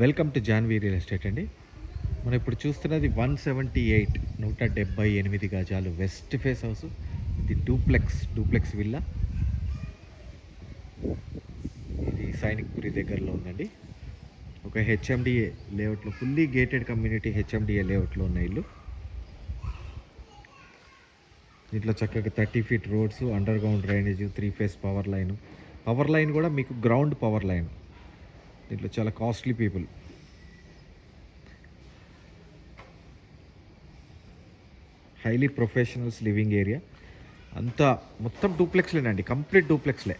Welcome to Janvi real estate అండి. మనం ఇప్పుడు చూస్తున్నది వన్ సెవెంటీ ఎయిట్ నూట డెబ్బై ఎనిమిది గజాలు వెస్ట్ ఫేస్ హౌస్. ఇది డూప్లెక్స్ డూప్లెక్స్ విల్లా. ఇది సైనిక్పురి దగ్గరలో ఉందండి. ఒక హెచ్ఎండిఏ లేఅవుట్లో ఫుల్లీ గేటెడ్ కమ్యూనిటీ హెచ్ఎండిఏ లేఅవుట్లో ఉన్న ఇల్లు. దీంట్లో చక్కగా thirty feet roads under ground drainage three phase power line power line కూడా మీకు గ్రౌండ్ పవర్ లైన్ దీంట్లో చాలా costly people. Highly professionals living area. అంతా మొత్తం డూప్లెక్స్లేనండి కంప్లీట్ డూప్లెక్స్లే.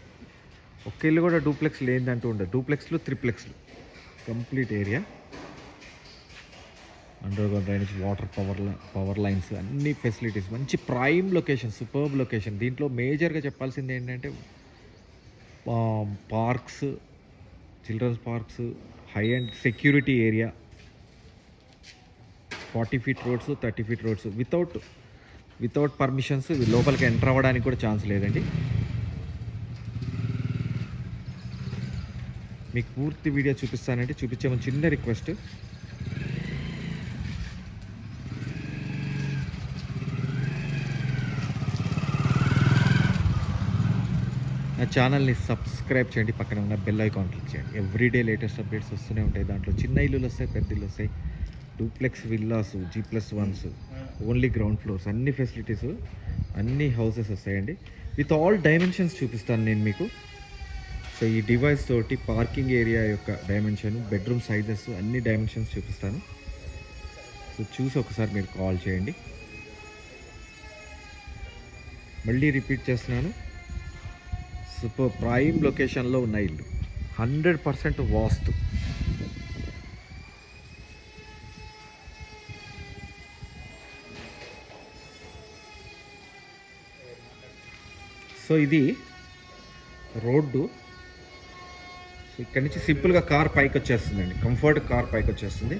ఒక్క ఇల్లు కూడా డూప్లెక్స్ లేదంటూ ఉండదు డూప్లెక్స్లు త్రిప్లెక్స్లు. Complete area. Under ground drainage water power power lines అన్ని ఫెసిలిటీస్. మంచి ప్రైమ్ లొకేషన్ సూపర్బ్ లొకేషన్. దీంట్లో మేజర్గా చెప్పాల్సింది ఏంటంటే parks children's parks high and security area forty feet roads thirty feet roads without without permissions లోపలికి ఎంటర్ అవ్వడానికి కూడా chance లేదండి. మీకు పూర్తి వీడియో చూపిస్తానంటే చూపించే చిన్న రిక్వెస్ట్ నా ఛానల్ని సబ్స్క్రైబ్ చేయండి పక్కన ఉన్న బెల్ ఐకాన్ క్లిక్ చేయండి. ఎవ్రీడే లేటెస్ట్ అప్డేట్స్ వస్తూనే ఉంటాయి దాంట్లో. చిన్న ఇల్లులు వస్తాయి పెద్ద ఇల్లు వస్తాయి. Duplex villas G plus ones only ground floors అన్ని ఫెసిలిటీస్ అన్ని హౌసెస్ వస్తాయండి. విత్ ఆల్ డైమెన్షన్స్ చూపిస్తాను నేను మీకు. సో ఈ డివైస్ తోటి పార్కింగ్ ఏరియా యొక్క డైమెన్షన్ బెడ్రూమ్ సైజెస్ అన్ని డైమెన్షన్స్ చూపిస్తాను. సో చూసి ఒకసారి మీరు కాల్ చేయండి. మళ్ళీ రిపీట్ చేస్తున్నాను. సూపర్ ప్రైమ్ లొకేషన్లో ఉన్న ఇల్లు. Hundred percent vastu. సో ఇది రోడ్డు. ఇక్కడ నుంచి సింపుల్గా కార్ పైకి వచ్చేస్తుందండి కంఫర్ట్ కార్ పైకి వచ్చేస్తుంది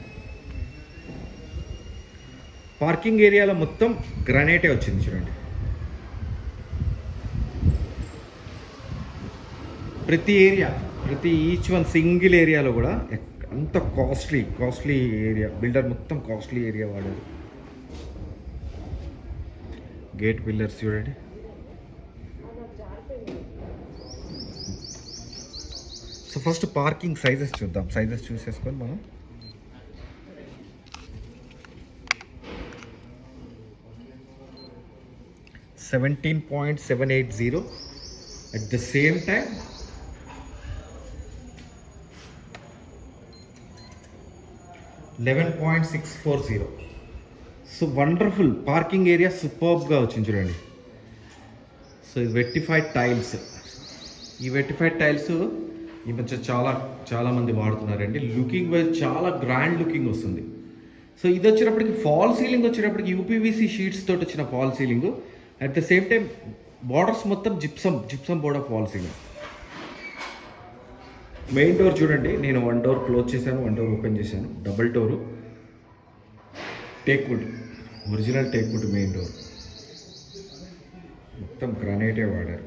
పార్కింగ్ ఏరియాలో మొత్తం గ్రానైటే వచ్చింది చూడండి. ప్రతి ఏరియా ప్రతి ఈచ్ వన్ సింగిల్ ఏరియాలో కూడా అంత కాస్ట్లీ కాస్ట్లీ ఏరియా బిల్డర్ మొత్తం కాస్ట్లీ ఏరియా వాడారు గేట్ పిల్లర్స్ చూడండి. సో ఫస్ట్ పార్కింగ్ సైజెస్ చూద్దాం. సైజెస్ చూసేసుకొని మనం. Seventeen point seven eight zero at the same time eleven point six four zero. So wonderful parking area సూపర్బ్గా వచ్చింది చూడండి. So ఇది vitrified tiles. ఈ వెట్టిఫైడ్ టైల్స్ ఈ మధ్య చాలా చాలామంది వాడుతున్నారండి. లుకింగ్ వైజ్ చాలా గ్రాండ్ లుకింగ్ వస్తుంది. సో ఇది వచ్చేటప్పటికి ఫాల్ సీలింగ్ వచ్చేటప్పటికి యూపీవీసీ షీట్స్ తోటి వచ్చిన fall ceiling. At the same time borders మొత్తం gypsum gypsum border fall ceiling. Main door చూడండి. నేను వన్ డోర్ క్లోజ్ చేశాను వన్ డోర్ ఓపెన్ చేశాను. Double door teak wood original teak wood main door మొత్తం గ్రానైటే వాడారు.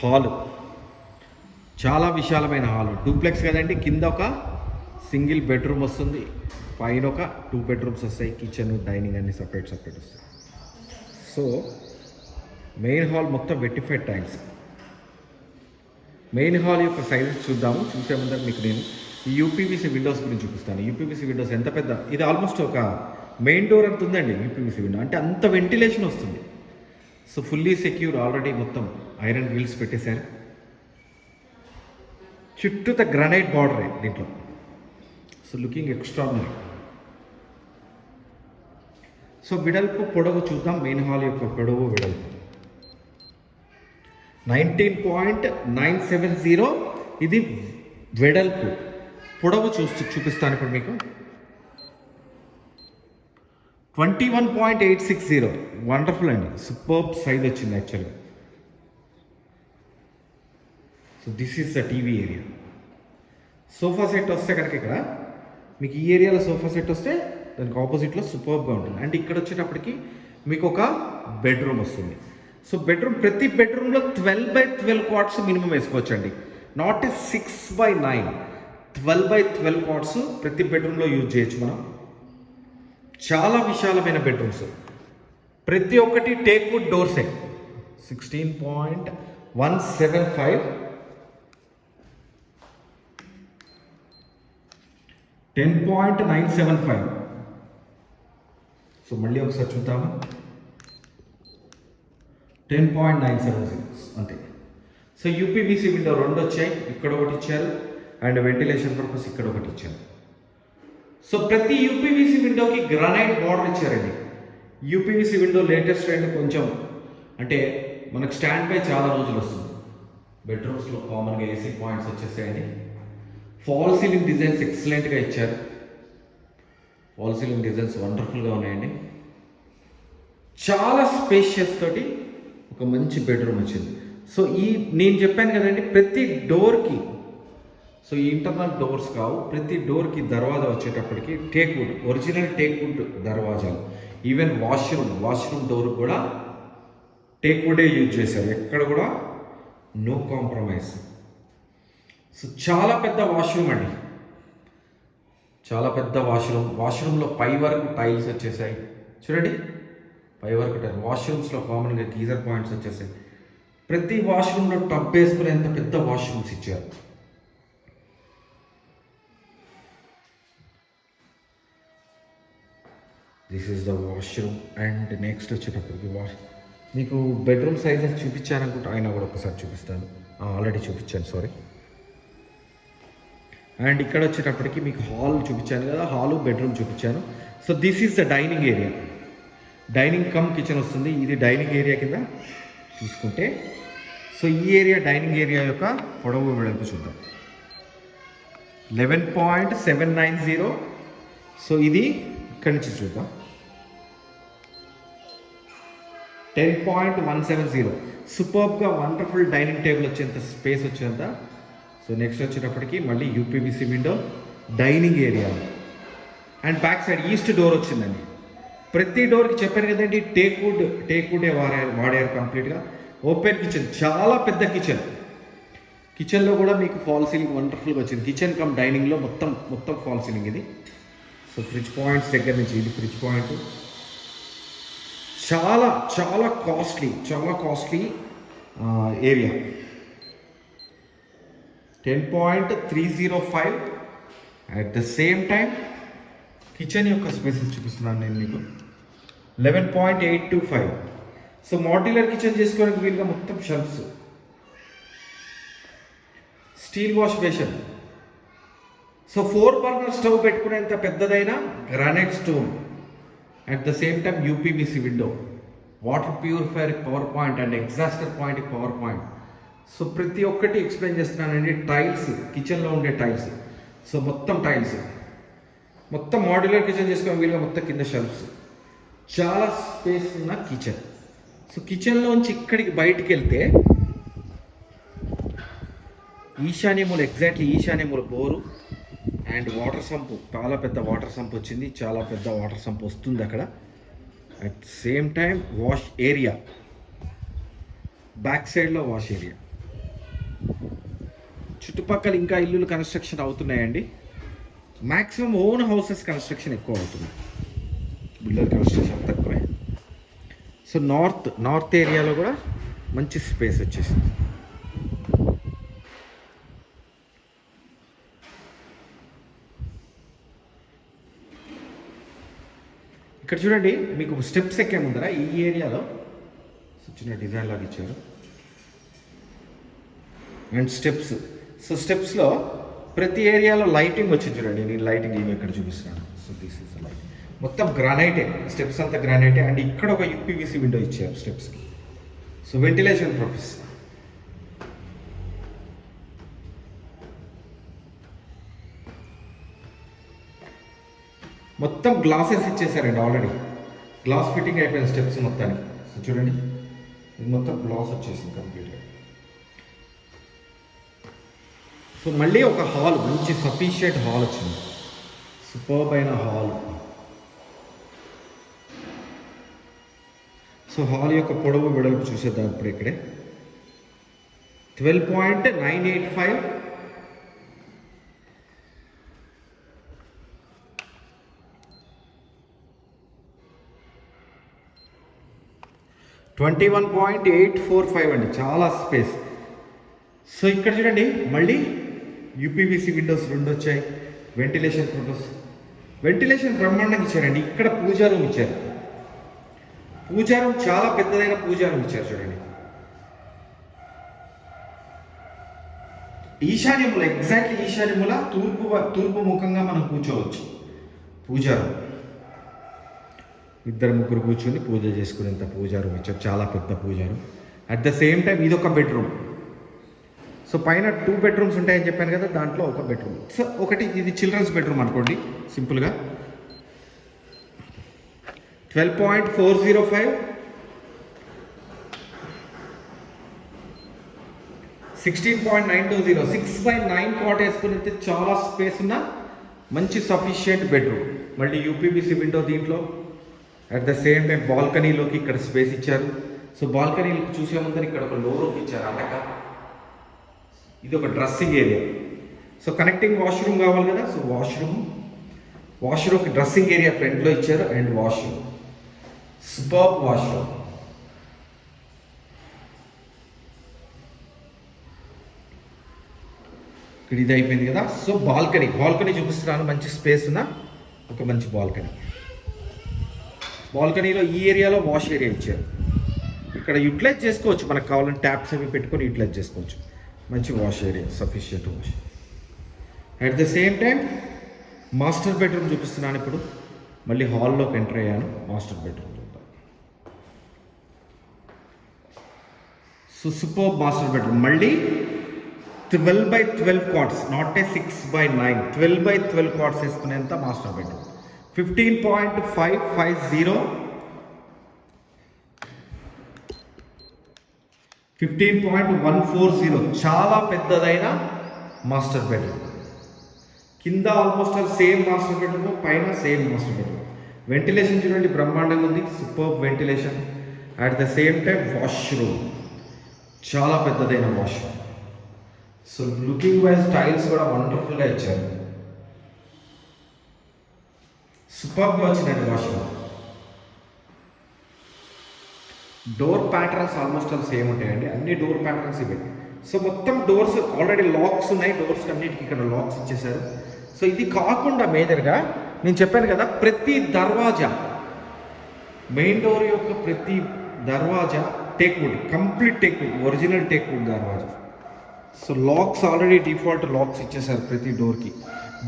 హాల్ చాలా విశాలమైన హాల్ డూప్లెక్స్ కదండి. కింద ఒక సింగిల్ బెడ్రూమ్ వస్తుంది. పైన ఒక టూ బెడ్రూమ్స్ వస్తాయి. కిచెన్ డైనింగ్ అన్ని సపరేట్ సపరేట్ వస్తాయి. సో మెయిన్ హాల్ మొత్తం వెట్టిఫైడ్ టైల్స్ మెయిన్ హాల్ యొక్క సైజెస్ చూద్దాము. చూసే ముందర మీకు నేను ఈ యూపీవీసీ విండోస్ గురించి చూపిస్తాను. యూపీవీసీ విండోస్ ఎంత పెద్ద? ఇది ఆల్మోస్ట్ ఒక మెయిన్ డోర్ అంత ఉందండి యూపీవీసీ విండో అంటే అంత వెంటిలేషన్ వస్తుంది. సో ఫుల్లీ సెక్యూర్ ఆల్రెడీ మొత్తం ఐరన్ వీల్స్ పెట్టేశారు. చుట్టూత గ్రనైట్ బార్డరే దీంట్లో. సో లుకింగ్ ఎక్స్ట్రాడినరీ సో విడల్పు పొడవు చూద్దాం. మెయిన్ హాల్ యొక్క పొడవు విడల్పు. Nineteen point nine seven zero ఇది వెడల్పు. పొడవు చూస్తూ చూపిస్తాను ఇప్పుడు మీకు. Twenty one point eight six zero. Wonderful అండి. సూపర్ సైజ్ వచ్చింది యాక్చువల్గా so this is the TV area sofa set వస్తే కనుక ఇక్కడ మీకు ఈ ఏరియాలో సోఫా సెట్ వస్తే దానికి ఆపోజిట్లో సూపర్గా ఉంటుంది. అండ్ ఇక్కడ వచ్చేటప్పటికి మీకు ఒక బెడ్రూమ్ వస్తుంది. సో బెడ్రూమ్ ప్రతి బెడ్రూమ్లో twelve by twelve cots minimum వేసుకోవచ్చండి. Not is six by nine twelve by twelve cots ప్రతి బెడ్రూమ్లో యూజ్ చేయొచ్చు మనం. చాలా విశాలమైన బెడ్రూమ్స్ ప్రతి ఒక్కటి teak wood డోర్సే sixteen point one seven five ten point nine seven five so మళ్ళీ ఒకసారి చూద్దాము? Ten point nine seven six అంతే. సో యూపీబీసీ విండో రెండు వచ్చాయి ఇక్కడ ఒకటి ఇచ్చారు అండ్ వెంటిలేషన్ పర్పస్ ఇక్కడ ఒకటి ఇచ్చారు. సో ప్రతి యూపీవీసీ విండోకి గ్రానైట్ బార్డర్ ఇచ్చారండి. యూపీవీసీ విండో లేటెస్ట్ ట్రెండ్ కొంచెం అంటే మనకు స్టాండ్ బై చాలా రోజులు వస్తుంది. బెడ్రూమ్స్లో కామన్గా ఏసీ పాయింట్స్ వచ్చేసాయండి. ఫాల్ సీలింగ్ డిజైన్స్ ఎక్సలెంట్గా ఇచ్చారు. ఫాల్ సీలింగ్ డిజైన్స్ వండర్ఫుల్గా ఉన్నాయండి. చాలా స్పేషియస్ తోటి ఒక మంచి బెడ్రూమ్ వచ్చింది. సో ఈ నేను చెప్పాను కదండి ప్రతి డోర్కి సో ఈ ఇంటర్నల్ డోర్స్ కావు ప్రతి డోర్కి దర్వాజా వచ్చేటప్పటికి teak wood original teak wood దర్వాజాలు. ఈవెన్ వాష్రూమ్ వాష్రూమ్ డోర్ కూడా టేక్ వుడే యూజ్ చేశారు. ఎక్కడ కూడా? నో కాంప్రమైజ్ సో చాలా పెద్ద వాష్రూమ్ అండి. చాలా పెద్ద వాష్రూమ్ వాష్రూమ్లో పై వరకు టైల్స్ వచ్చేసాయి. చూడండి. పై వరకు టైల్ వాష్రూమ్స్లో కామన్గా గీజర్ పాయింట్స్ వచ్చేసాయి ప్రతి వాష్రూమ్లో టబ్ వేసుకునేంత పెద్ద వాష్రూమ్స్ ఇచ్చారు. This is the washroom and next వచ్చేటప్పటికి వాష్ మీకు బెడ్రూమ్ సైజెస్ చూపించాను అనుకుంటే ఆయన కూడా ఒకసారి చూపిస్తాను. ఆల్రెడీ చూపించాను సారీ అండ్ ఇక్కడ వచ్చేటప్పటికి మీకు హాల్ చూపించాను కదా హాలు బెడ్రూమ్ చూపించాను. So this is the dining area dining cum kitchen వస్తుంది. ఇది డైనింగ్ ఏరియా కింద తీసుకుంటే సో ఈ ఏరియా డైనింగ్ ఏరియా యొక్క పొడవు వెడల్పు చూద్దాం. Eleven point seven nine zero. So ఇది ఇక్కడి నుంచి చూద్దాం. Ten point one seven zero. సూపర్గా వండర్ఫుల్ డైనింగ్ టేబుల్ వచ్చేంత స్పేస్ వచ్చేంత. సో నెక్స్ట్ వచ్చేటప్పటికి మళ్ళీ UPVC window dining area and back side east door వచ్చిందండి. ప్రతి డోర్కి చెప్పాను కదండి టేక్ వుడ్ టేక్ వుడే వాడారు వాడారు కంప్లీట్గా. ఓపెన్ కిచెన్ చాలా పెద్ద కిచెన్. కిచెన్లో కూడా మీకు ఫాల్ సీలింగ్ వండర్ఫుల్గా వచ్చింది. కిచెన్ కమ్ డైనింగ్లో మొత్తం మొత్తం ఫాల్ సీలింగ్ ఇది. సో ఫ్రిడ్జ్ పాయింట్స్ దగ్గర నుంచి ఇది ఫ్రిడ్జ్ పాయింట్. చాలా చాలా కాస్ట్లీ చాలా costly area. Ten point three zero five. At the same time kitchen యొక్క స్పేసెస్ చూపిస్తున్నాను నేను మీకు. Eleven point eight two five so modular kitchen చేసుకోవడానికి వీలుగా మొత్తం shelves steel wash basin so four burner stove పెట్టుకునేంత పెద్దదైన granite stone at the same time UPVC window water purifier power point and exhauster point power point so ప్రతి ఒక్కటి explain చేస్తున్నానండి. Tiles కిచెన్లో ఉండే tiles so మొత్తం టైల్స్ మొత్తం modular kitchen చేసుకునే వీలుగా మొత్తం కింద షెల్ఫ్స్ చాలా స్పేస్ ఉన్న కిచెన్ సో కిచెన్లోంచి ఇక్కడికి బయటికి వెళ్తే ఈశాన్యములు ఎగ్జాక్ట్లీ ఈశాన్యముల బోరు అండ్ వాటర్ సంప్ చాలా పెద్ద వాటర్ సంప్ వచ్చింది. చాలా పెద్ద వాటర్ సంప్ వస్తుంది అక్కడ. At same time wash area back సైడ్లో వాష్ ఏరియా చుట్టుపక్కల ఇంకా ఇల్లులు కన్స్ట్రక్షన్ అవుతున్నాయండి. మ్యాక్సిమం ఓన్ హౌసెస్ కన్స్ట్రక్షన్ ఎక్కువ అవుతుంది. బిల్డర్ కన్స్ట్రక్షన్ తక్కువే. సో నార్త్ నార్త్ ఏరియాలో కూడా మంచి స్పేస్ వచ్చేసింది. ఇక్కడ చూడండి మీకు స్టెప్స్ ఎక్కే ముందర ఈ ఏరియాలో సో చిన్న డిజైన్ లాగా ఇచ్చారు. అండ్ స్టెప్స్ సో స్టెప్స్లో ప్రతి ఏరియాలో లైటింగ్ వచ్చింది చూడండి నేను లైటింగ్ ఏమి ఇక్కడ చూపిస్తున్నాను? సో దిస్ ఇస్ లైట్ మొత్తం గ్రానైటే స్టెప్స్ అంతా గ్రానైటే అండ్ ఇక్కడ ఒక యూపీవీసీ విండో ఇచ్చారు స్టెప్స్కి సో వెంటిలేషన్ ప్రొఫెస్ మొత్తం గ్లాసెస్ ఇచ్చేసారండి ఆల్రెడీ గ్లాస్ ఫిట్టింగ్ అయిపోయింది స్టెప్స్ మొత్తానికి. సో చూడండి ఇది మొత్తం గ్లాస్ వచ్చేసింది కంప్లీట్గా సో మళ్ళీ ఒక హాల్ మంచి సఫిషియెంట్ హాల్ వచ్చింది. సూపర్బ్ అయిన హాల్. సో హాల్ యొక్క పొడవు వెడల్పు చూసేద్దాం ఇప్పుడు ఇక్కడే. Twelve point nine eight five. Twenty one point eight four five అండి చాలా స్పేస్. సో ఇక్కడ చూడండి మళ్ళీ యూపీవీసీ విండోస్ రెండు వచ్చాయి. వెంటిలేషన్ ఫోటోస్ వెంటిలేషన్ బ్రహ్మాండంగా ఇచ్చారండి. ఇక్కడ పూజా రూమ్ ఇచ్చారు. పూజా రూమ్ చాలా పెద్దదైన పూజా రూమ్ ఇచ్చారు చూడండి. ఈశాన్యముల ఎగ్జాక్ట్లీ ఈశాన్యముల తూర్పు తూర్పు ముఖంగా మనం కూర్చోవచ్చు. పూజా రూమ్. ఇద్దరు ముగ్గురు కూర్చొని పూజ చేసుకునేంత పూజా రూమ్ ఇచ్చారు. చాలా పెద్ద puja room. At the same time ఇదొక బెడ్రూమ్. సో పైన టూ బెడ్రూమ్స్ ఉంటాయని చెప్పాను కదా దాంట్లో ఒక బెడ్రూమ్ సో ఒకటి ఇది చిల్డ్రన్స్ బెడ్రూమ్ అనుకోండి సింపుల్గా twelve point four zero five sixteen point nine two zero six by nine cot వేసుకుని అయితే చాలా స్పేస్ ఉన్న మంచి సఫిషియంట్ బెడ్రూమ్ మళ్ళీ యూపీబీసీ విండో దీంట్లో. అట్ ద సేమ్ టైం బాల్కనీలోకి ఇక్కడ స్పేస్ ఇచ్చారు. సో బాల్కనీ చూసే ముందర ఇక్కడ ఒక లోరూఫ్ ఇచ్చారు అటక ఇది ఒక dressing area. So connecting washroom కావాలి కదా so washroom. Washroom dressing area ఫ్రంట్లో ఇచ్చారు అండ్ వాష్రూమ్. Super washroom. ఇక్కడ ఇది అయిపోయింది కదా. సో బాల్కనీ బాల్కనీ చూపిస్తున్నాను మంచి స్పేస్ ఉన్న ఒక మంచి బాల్కనీ. బాల్కనీలో ఈ ఏరియాలో వాష్ ఏరియా ఇచ్చారు. ఇక్కడ యూటిలైజ్ చేసుకోవచ్చు మనకు కావాలంటే ట్యాప్స్ అవి పెట్టుకొని యూటిలైజ్ చేసుకోవచ్చు. మంచి wash area sufficient wash at the same time master bedroom చూపిస్తున్నాను ఇప్పుడు. మళ్ళీ హాల్లోకి ఎంటర్ అయ్యాను మాస్టర్ బెడ్రూమ్ చూద్దాం. సో సూపర్ మాస్టర్ బెడ్రూమ్ మళ్ళీ twelve by twelve cots not a six by nine twelve by twelve cots వేసుకునేంత master bedroom fifteen point five five zero fifteen point one four zero చాలా పెద్దదైన master bedroom కింద almost all same master bedroom పైన same master bedroom ventilation చూడండి బ్రహ్మాండంగా ఉంది. Super ventilation at the same time washroom చాలా పెద్దదైన washroom so looking wise tiles కూడా వండర్ఫుల్గా ఇచ్చారు. సూపర్గా వచ్చినట్టు washroom door patterns almost all same ఉంటాయండి అన్ని డోర్ ప్యాటర్న్స్ ఇవే. సో మొత్తం డోర్స్ ఆల్రెడీ లాక్స్ ఉన్నాయి. డోర్స్ అన్నిటికీ ఇక్కడ లాక్స్ ఇచ్చేసారు సో ఇది కాకుండా మేజర్గా నేను చెప్పాను కదా ప్రతి దర్వాజా మెయిన్ డోర్ యొక్క ప్రతి దర్వాజా teak wood complete teak wood original teak wood దర్వాజా. So locks already default locks ఇచ్చేసారు ప్రతి డోర్కి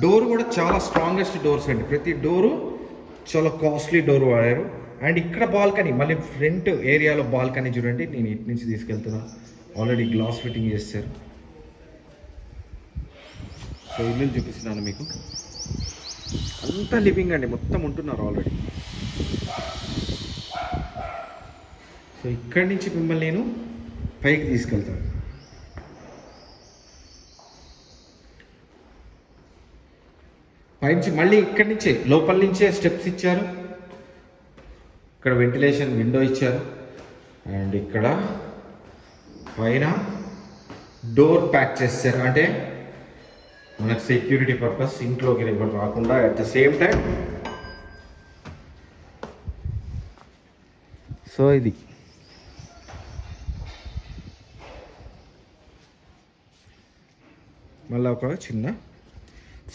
డోర్ కూడా చాలా స్ట్రాంగెస్ట్ డోర్స్ అండి. ప్రతి డోరు చాలా కాస్ట్లీ డోర్ వాడారు. అండ్ ఇక్కడ బాల్కనీ మళ్ళీ ఫ్రంట్ ఏరియాలో బాల్కనీ చూడండి నేను ఇటు నుంచి తీసుకెళ్తున్నా. ఆల్రెడీ గ్లాస్ ఫిట్టింగ్ చేస్తారు. సో ఇల్లు చూపిస్తున్నాను మీకు. అంతా లివింగ్ అండి మొత్తం ఉంటున్నారు ఆల్రెడీ సో ఇక్కడి నుంచి మిమ్మల్ని నేను పైకి తీసుకెళ్తాను. పైనుంచి మళ్ళీ ఇక్కడి నుంచే లోపల నుంచే స్టెప్స్ ఇచ్చారు. ఇక్కడ వెంటిలేషన్ విండో ఇచ్చారు. అండ్ ఇక్కడ పైన డోర్ ప్యాక్ చేస్తారు అంటే మనకు సెక్యూరిటీ పర్పస్ ఇంట్లోకి ఎవరు రాకుండా at the same time so ఇది మళ్ళీ ఒక చిన్న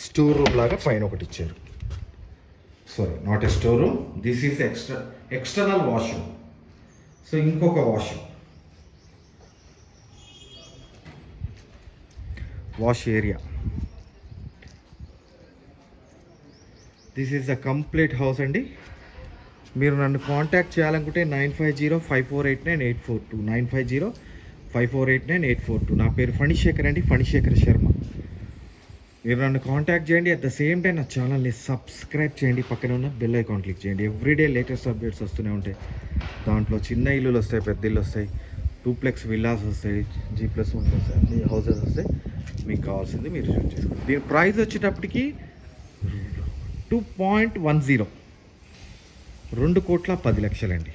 స్టోర్ రూమ్ లాగా పైన ఒకటి ఇచ్చారు. Sorry not a store room this is extra external washroom so ఇంకొక washroom wash area this is the complete house అండి. మీరు నన్ను కాంటాక్ట్ చేయాలనుకుంటే nine five zero five four eight nine eight four two nine five zero five four eight nine eight four two. నా పేరు ఫణిశేఖర్ అండి ఫణిశేఖర్ శర్మ. మీరు నన్ను కాంటాక్ట్ చేయండి. అట్ ద సేమ్ టైం నా ఛానల్ని సబ్స్క్రైబ్ చేయండి. పక్కన ఉన్న బెల్ ఐకాన్ క్లిక్ చేయండి. ఎవ్రీడే లేటెస్ట్ అప్డేట్స్ వస్తూనే ఉంటాయి. దాంట్లో చిన్న ఇల్లులు వస్తాయి పెద్ద ఇల్లు వస్తాయి. టూప్లెక్స్ విల్లాస్ వస్తాయి జీ ప్లస్ వన్ వస్తాయి అన్ని హౌసెస్ వస్తాయి. మీకు కావాల్సింది మీరు చూస్ చేసుకోండి. దీని ప్రైస్ వచ్చేటప్పటికి టూ పాయింట్ వన్ జీరో రెండు కోట్ల పది లక్షలండి.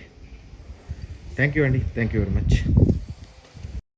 థ్యాంక్ యూ అండి. Thank you very much